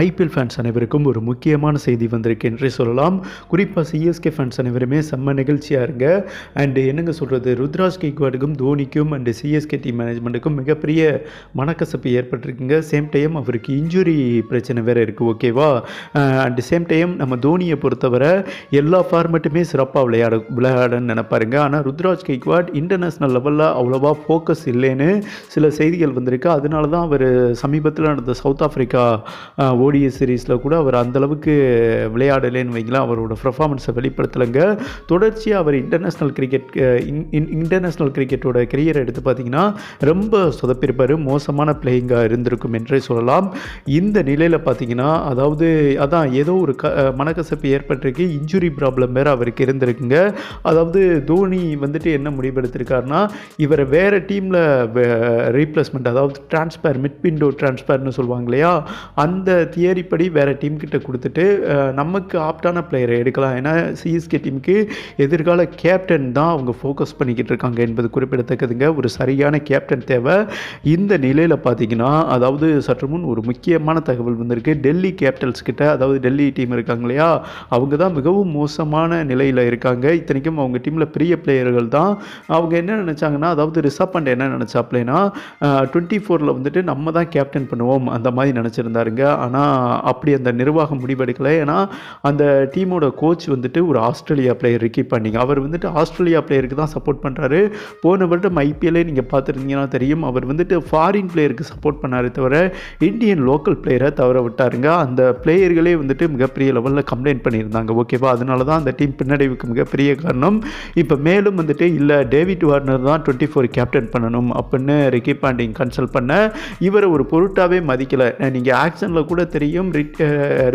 IPL fans அனைவருக்கும் ஒரு முக்கியமான செய்தி வந்திருக்கு என்றே சொல்லலாம். குறிப்பாக சிஎஸ்கே ஃபேன்ஸ் அனைவருமே செம்ம நிகழ்ச்சியாக இருங்க. அண்டு என்னங்க சொல்கிறது ருத்ராஜ் கேக்வாடுக்கும் தோனிக்கும் அண்டு சிஎஸ்கே டீம் மேனேஜ்மெண்ட்டுக்கும் மிகப்பெரிய மனக்கசப்பு ஏற்பட்டிருக்குங்க. சேம் டைம் அவருக்கு இன்ஜுரி பிரச்சனை வேறு இருக்குது ஓகேவா அண்டு சேம் டைம் நம்ம தோனியை பொறுத்தவரை எல்லா ஃபார்மேட்டுமே சிறப்பாக விளையாட விளையாடன்னு நினைப்பாருங்க. ஆனால் ருத்ராஜ் கேக்வாட் இன்டர்நேஷ்னல் லெவலில் அவ்வளோவா ஃபோக்கஸ் இல்லைன்னு சில செய்திகள் வந்திருக்கு. அதனால தான் அவர் சமீபத்தில் நடந்த சவுத் ஆஃப்ரிக்கா ஓடிஎஸ் சீரீஸில் கூட அவர் அந்தளவுக்கு விளையாடலைன்னு வைங்களேன். அவரோட பர்ஃபார்மன்ஸை வெளிப்படுத்தலைங்க. தொடர்ச்சியாக அவர் இன்டர்நேஷ்னல் கிரிக்கெட் இன்டர்நேஷ்னல் கிரிக்கெட்டோட கெரியரை எடுத்து பார்த்தீங்கன்னா ரொம்ப சொதப்பிருப்பார். மோசமான பிளேயிங்காக இருந்திருக்கும் என்றே சொல்லலாம். இந்த நிலையில் பார்த்தீங்கன்னா அதாவது அதான் ஏதோ ஒரு க மனக்கசப்பு ஏற்பட்டிருக்கு. இன்ஜுரி ப்ராப்ளம் வேறு அவருக்கு இருந்திருக்குங்க. அதாவது தோனி வந்துட்டு என்ன முடிவெடுத்திருக்காருனா இவரை வேறு டீமில் ரீப்ளேஸ்மெண்ட் அதாவது டிரான்ஸ்பர் மிட் விண்டோ டிரான்ஸ்பர்னு சொல்லுவாங்க இல்லையா? அந்த தியரி படி வேறு டீம் கிட்ட கொடுத்துட்டு நமக்கு ஆப்டான பிளேயரை எடுக்கலாம். ஏன்னா சிஎஸ்கே டீமுக்கு எதிர்கால கேப்டன் தான் அவங்க ஃபோக்கஸ் பண்ணிக்கிட்டு இருக்காங்க என்பது குறிப்பிடத்தக்கதுங்க. ஒரு சரியான கேப்டன் தேவை. இந்த நிலையில் பார்த்தீங்கன்னா அதாவது சற்று முன் ஒரு முக்கியமான தகவல் வந்திருக்கு. டெல்லி கேபிட்டல்ஸ் கிட்ட அதாவது டெல்லி டீம் இருக்காங்க இல்லையா? அவங்க தான் மிகவும் மோசமான நிலையில் இருக்காங்க. இத்தனைக்கும் அவங்க டீமில் பெரிய பிளேயர்கள் தான். அவங்க என்ன நினச்சாங்கன்னா அதாவது ரிஷப் பண்ட் என்ன நினச்சாப்லேனா டுவெண்ட்டி ஃபோரில் வந்துட்டு நம்ம தான் கேப்டன் பண்ணுவோம். அந்த மாதிரி நினச்சிருந்தாருங்க. ஆனால் அப்படி அந்த நிர்வாகம் முடிவெடுக்கலை. ஏன்னா அந்த டீமோட கோச் வந்துட்டு ஒரு ஆஸ்திரேலியா பிளேயர் ரிக்கி பண்ணிங்க. அவர் வந்துட்டு ஆஸ்திரேலியா பிளேயருக்கு தான் சப்போர்ட் பண்ணுறாரு போன வருடம் ஐபிஎல்லே நீங்கள் பார்த்துருந்தீங்கன்னா தெரியும். அவர் வந்துட்டு ஃபாரின் பிளேயருக்கு சப்போர்ட் பண்ணார் தவிர இந்தியன் லோக்கல் பிளேயரை தவற விட்டாருங்க. அந்த பிளேயர்களே வந்துட்டு மிகப்பெரிய லெவலில் கம்ப்ளைண்ட் பண்ணியிருந்தாங்க. ஓகேவா அதனால தான் அந்த டீம் பின்னடைவுக்கு மிகப்பெரிய காரணம். இப்போ மேலும் வந்துட்டு இல்லை டேவிட் வார்னர் தான் டுவெண்ட்டி ஃபோர் கேப்டன் பண்ணணும் அப்படின்னு ரிக்கி பாண்டிங் கன்சல்ட் பண்ண இவரை ஒரு பொருட்டாவே மதிக்கலை. நீங்கள் ஆக்ஷனில் கூட தெரியும்.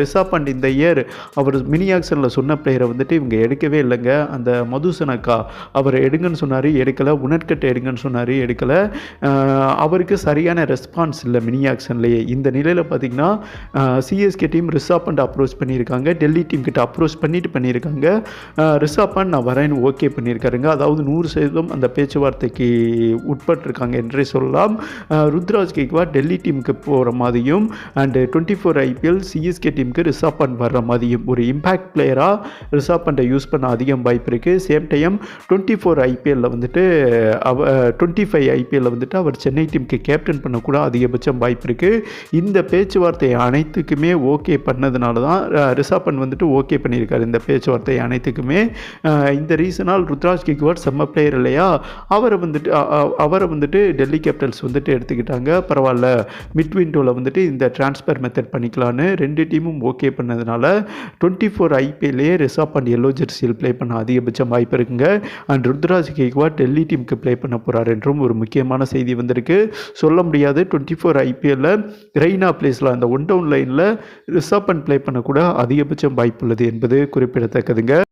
ரிஷப் அண்ட் இந்த இயர் அவர் மினி ஆக்ஷனில் சொன்ன பிளேயரை வந்துட்டு இவங்க எடுக்கவே இல்லைங்க. அந்த மதுசனக்கா அவர் எடுங்கன்னு சொன்னார் எடுக்கலை. உணர்கட்டை எடுங்கன்னு சொன்னார் எடுக்கலை. அவருக்கு சரியான ரெஸ்பான்ஸ் இல்லை மினி ஆக்ஷன்லேயே இந்த நிலையில் பார்த்தீங்கன்னா CSK team Rishabh and approach பண்ணியிருக்காங்க. டெல்லி டீம் கிட்ட அப்ரோச் பண்ணிட்டு பண்ணியிருக்காங்க. அஹ், ரிஷப் நான் வரேன்னு ஓகே பண்ணியிருக்காருங்க. அதாவது நூறு சதவீதம் அந்த பேச்சுவார்த்தைக்கு உட்பட்டிருக்காங்க என்றே சொல்லலாம். ருத்ராஜ் கேக்வா டெல்லி டீமுக்கு போகிற மாதிரியும் and twenty four IPL CSK டீமுக்கு ரிஷப் பண்ட் வர்ற மாதிரியும் ஒரு இம்பேக்ட் பிளேயராக ரிஷப் பண்டை யூஸ் பண்ண அதிகம் வாய்ப்பு இருக்குது சேம் டைம் டுவெண்ட்டி ஃபோர் ஐபிஎல்லில் வந்துட்டு அவ டுவெண்ட்டி ஃபைவ் ஐபிஎல்லில் வந்துட்டு அவர் சென்னை டீமுக்கு கேப்டன் பண்ணக்கூட அதிகபட்சம் வாய்ப்பு இருக்குது இந்த பேச்சுவார்த்தை அனைத்துக்குமே ஓகே பண்ணதுனால தான் அஹ், ரிஷப் பண்ட் வந்துட்டு ஓகே பண்ணியிருக்காரு. இந்த பேச்சுவார்த்தை அனைத்துக்குமே. இந்த ரீசனால் ருத்ராஜ் கிக்வாட் செம்ம பிளேயர் இல்லையா? அவரை வந்துட்டு அவரை வந்துட்டு டெல்லி கேபிட்டல்ஸ் வந்துட்டு எடுத்துக்கிட்டாங்க. பரவாயில்ல. மிட் விண்டோவில் வந்துட்டு இந்த டிரான்ஸ்ஃபர் மெத்தட் பண்ணிக்கலான்னு ரெண்டு டீமும் ஓகே பண்ணதுனால டுவெண்ட்டி ஃபோர் ஐபிஎல்லே ரிஷப் அண்ட் எல்லோ ஜெர்சியில் ப்ளே பண்ண அதிகபட்சம் வாய்ப்பு இருக்குங்க. அண்ட் ருத்ராஜ் கேக்வா டெல்லி டீமுக்கு ப்ளே பண்ண போகிறார் என்றும் ஒரு முக்கியமான செய்தி வந்திருக்கு. சொல்ல முடியாது டுவெண்ட்டி ஃபோர் ஐபிஎல்ல ரெய்னா பிளேஸில் அந்த ஒன் டவுன் லைனில் ரிஷப் அண்ட் ப்ளே பண்ணக்கூட அதிகபட்சம் வாய்ப்புள்ளது என்பது குறிப்பிடத்தக்கதுங்க.